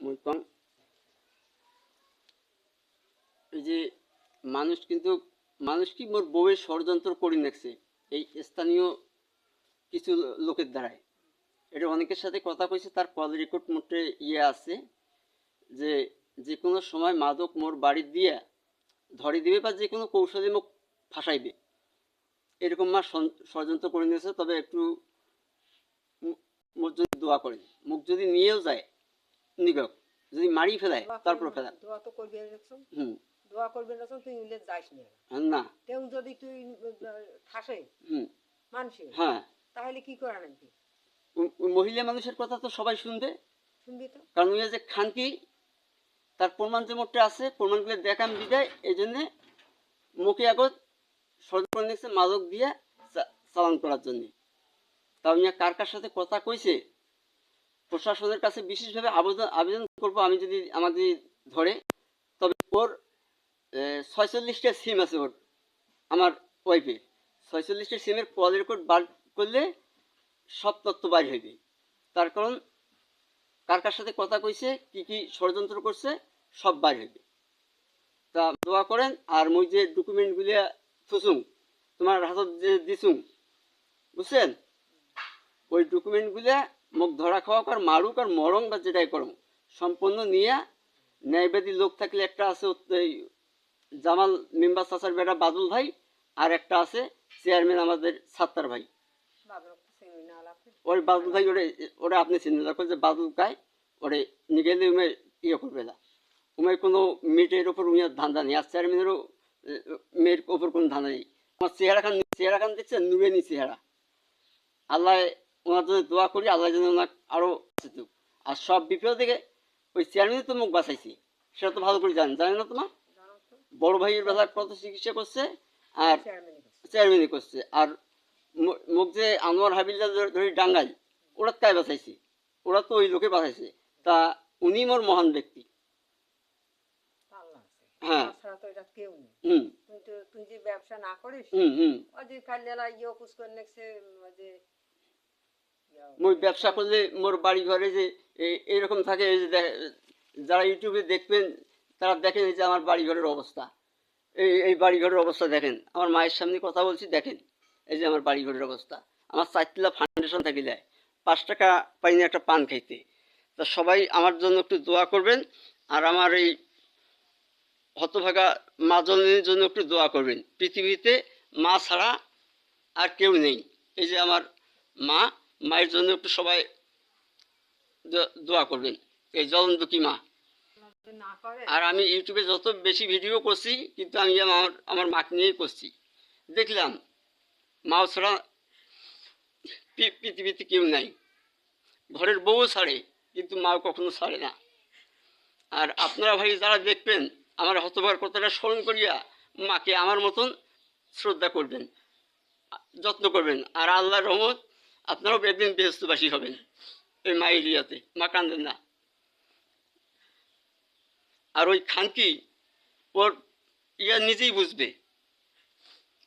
মই কম যে মানুষ কিন্তু, মানুষ কি মোর বউয়ের ষড়যন্ত্র করে নেছে এই স্থানীয় কিছু লোকের দ্বারাই। এটা অনেকের সাথে কথা কইছে, তার কল রেকর্ড মোটে ইয়ে আছে যে যে কোনো সময় মাদক মোর বাড়ি দিয়ে ধরে দিবে বা যে কোনো কৌশলে মুখ ফাঁসাইবে। এরকম মা ষড়যন্ত্র করে নিয়েছে তবে একটু মোর যদি দোয়া করেন। মুখ যদি নিয়েও যায় নিগক যদি মারি ফেলায় তারপর ফেলান দোয়া তো করবি হুম। দোয়া করবি তুই যাইস না। না। তেও যদি তুই ঠাসে হুম। হ্যাঁ। তাহলে কি করে নাকি ওই মহিলা মানুষের কথা তো সবাই শুনবে। শুনবি তো? কারণ ওই যে খানকি তার প্রমাণ যে মোটে আছে প্রমাণগুলো দেখাম বিদায়। এই জন্যে মুখে আগত ষড়যন্ত্র নিচ্ছে মাদক দিয়ে চালান করার জন্যে। তা উনি কার কার সাথে কথা কইছে প্রশাসনের কাছে বিশেষভাবে আবেদন আবেদন করব আমি যদি আমাদের ধরে। তবে ওর ছয়চল্লিশটা সিম আছে ওর, আমার ওয়াইফের। ছয়চল্লিশটা সিমের কল রেকর্ড বার করলে সব তথ্য বাইর হইবে। তার কারণ কার কার সাথে কথা কইছে, কি কি ষড়যন্ত্র করছে, সব বাইর হইবে। তা দোয়া করেন আর মুই যে ডকুমেন্টগুলি থুসুং তোমার হাতত যে দিছুং বুঝছেন? ওই ডকুমেন্টগুলো মুখ ধরা খাওয়া আর মারুক আর মরং বা যেটাই করম সম্পূর্ণ নিয়ে ন্যায়বাদী লোক থাকলে একটা আছে জামাল মেম্বার চাচার বেটা বাদল ভাই আর একটা আছে চেয়ারম্যান আমাদের সাত্তার ভাই। ওই বাদল ভাই ওরে ওরা আপনি চিনেন রাখো যে বাদুল গায় ওরে নিগেলে উমে ইয়ে করবে না। উমের কোনো মেয়েটের ওপর উমিয়া ধান্দা নেই আর চেয়ারম্যানেরও মেয়ের ওপর কোনো ধান্দা নেই। আমার চেহারা খান চেহারা খান দেখছেন নুরেনি চেহারা। আল্লাহ ওনার জন্য দোয়া করি আল্লাহ যেন ওনার আরও বাঁচাতুক। আর সব বিপদ থেকে ওই চেয়ারম্যানই তো মুখ বাঁচাইছি। সেটা তো ভালো করে জানেন। জানেন না তোমার? বড় ভাইয়ের বেলা কত চিকিৎসা করছে আর চেয়ারম্যানই করছে। আর মুখ যে আনোয়ার হাবিলদার ধরে- ডাঙ্গাই ওরা তাই বাঁচাইছে? ওরা তো ওই লোকে বাঁচাইছে। তা উনি মোর মহান ব্যক্তি। হ্যাঁ। হুম। তুই যে ব্যবসা না করিস হুম হুম। ওই যে কালিয়ালা ইয়ে অফিস করে নেছে ওই যে মই ব্যবসা করলে মোর বাড়ি ঘরে যে এরকম থাকে, এই যে যারা ইউটিউবে দেখবেন, তারা দেখেন এই যে আমার বাড়ি ঘরের অবস্থা। এই এই বাড়ি ঘরের অবস্থা দেখেন। আমার মায়ের সামনে কথা বলছি, দেখেন। এই যে আমার বাড়ি ঘরের অবস্থা। আমার চারটিলা ফাউন্ডেশন থাকিলে পাঁচ টাকা পাইনি একটা পান খাইতে। তা সবাই আমার জন্য একটু দোয়া করবেন, আর আমার এই হতভাগা মা জননীর জন্য একটু দোয়া করবেন। পৃথিবীতে মা ছাড়া আর কেউ নেই। এই যে আমার মা মায়ের জন্য একটু সবাই দোয়া করবেন। এই জলন্দুকি মা আর আমি ইউটিউবে যত বেশি ভিডিও করছি, কিন্তু আমি আমার আমার মাকে নিয়েই করছি। দেখলাম, মাও ছাড়া পৃথিবীতে কেউ নাই। ঘরের বউ ছাড়ে, কিন্তু মাও কখনো ছাড়ে না। আর আপনারা ভাই যারা দেখবেন, আমার হতভার কথাটা স্মরণ করিয়া মাকে আমার মতন শ্রদ্ধা করবেন যত্ন করবেন। আর আল্লাহর রহমত আপনারাও একদিন বেহস্তবাসী হবেন। এই মায়ের ইয়াতে মা কান্দেন না। আর ওই খানকি ওর ইয়া নিজেই বুঝবে।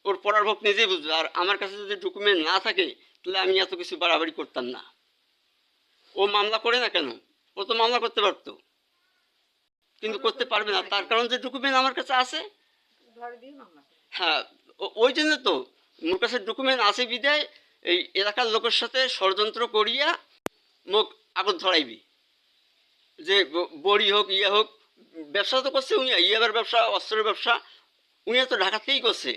ওর পড়ার ভোগ নিজেই বুঝবে। আর আমার কাছে যদি ডকুমেন্ট না থাকে তাহলে আমি এত কিছু বাড়াবাড়ি করতাম না। ও মামলা করে না কেন? ও তো মামলা করতে পারতো। কিন্তু করতে পারবে না। তার কারণ যে ডকুমেন্ট আমার কাছে আছে। হ্যাঁ ওই জন্য তো। মোর কাছে ডকুমেন্ট আছে বিদায়। এই এলাকার লোকের সাথে ষড়যন্ত্র করিয়া মুখ আগত ধরাইবি। যে বড়ি হোক ইয়ে হোক, ব্যবসা তো করছে উনি ইয়াবার ব্যবসা, অস্ত্রের ব্যবসা, উনি তো ঢাকাতেই করছে।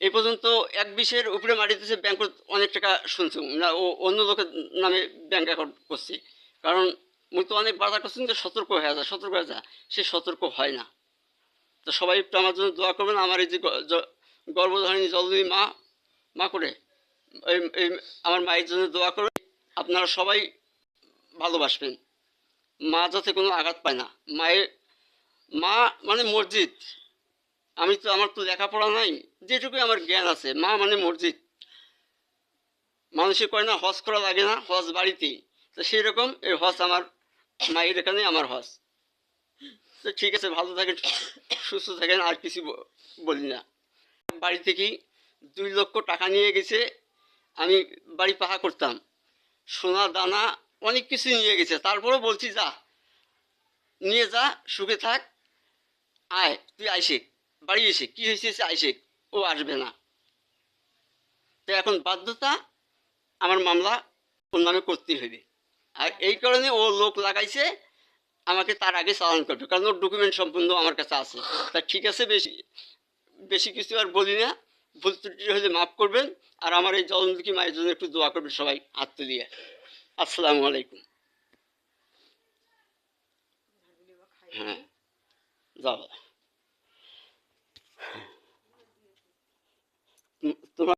এই পর্যন্ত এক বিশের উপরে মাটিতেছে ব্যাংক অনেক টাকা শুনছি, না, ও অন্য লোকের নামে ব্যাংক অ্যাকাউন্ট করছে। কারণ মুই তো অনেক বাধা করছেন যে সতর্ক হয়ে যা, সতর্ক হয়ে যা, সে সতর্ক হয় না। তো সবাই একটু আমার জন্য দোয়া করবেন, আমার এই যে গর্ভধারিণী জলদি মা মা করে আমার মায়ের জন্য দোয়া করবেন আপনারা সবাই ভালোবাসবেন। মা যাতে কোনো আঘাত পায় না। মায়ের, মা মানে মসজিদ। আমি তো, আমার তো লেখাপড়া নাই। যেটুকুই আমার জ্ঞান আছে, মা মানে মসজিদ। মানুষে কয় না, হজ করা লাগে না, হজ বাড়িতেই। তো সেই রকম এই হজ আমার, মায়ের এখানে আমার হজ। তো ঠিক আছে, ভালো থাকেন, সুস্থ থাকেন, আর কিছু বলি না। বাড়ি থেকেই দুই লক্ষ টাকা নিয়ে গেছে আমি বাড়ি পাহা করতাম। সোনা, দানা অনেক কিছু নিয়ে গেছে। তারপরেও বলছি, যা, নিয়ে যা, সুখে থাক। আয়, তুই আইসে, বাড়ি এসে, কি হয়েছে আইসে, ও আসবে না। তো এখন বাধ্যতা আমার মামলা ওর নামে করতে হবে। আর এই কারণে ও লোক লাগাইছে, আমাকে তার আগে চালান করবে। কারণ ওর ডকুমেন্ট সম্পূর্ণ আমার কাছে আছে। তা ঠিক আছে, বেশি বেশি কিছু আর বলি না। ভুল ত্রুটি হলে মাফ করবেন। আর আমার এই জলমুখী মায়ের জন্য একটু দোয়া করবেন সবাই আত্ম দিয়ে। আসসালামু আলাইকুম। হ্যাঁ যাও। হ্যাঁ। তোমার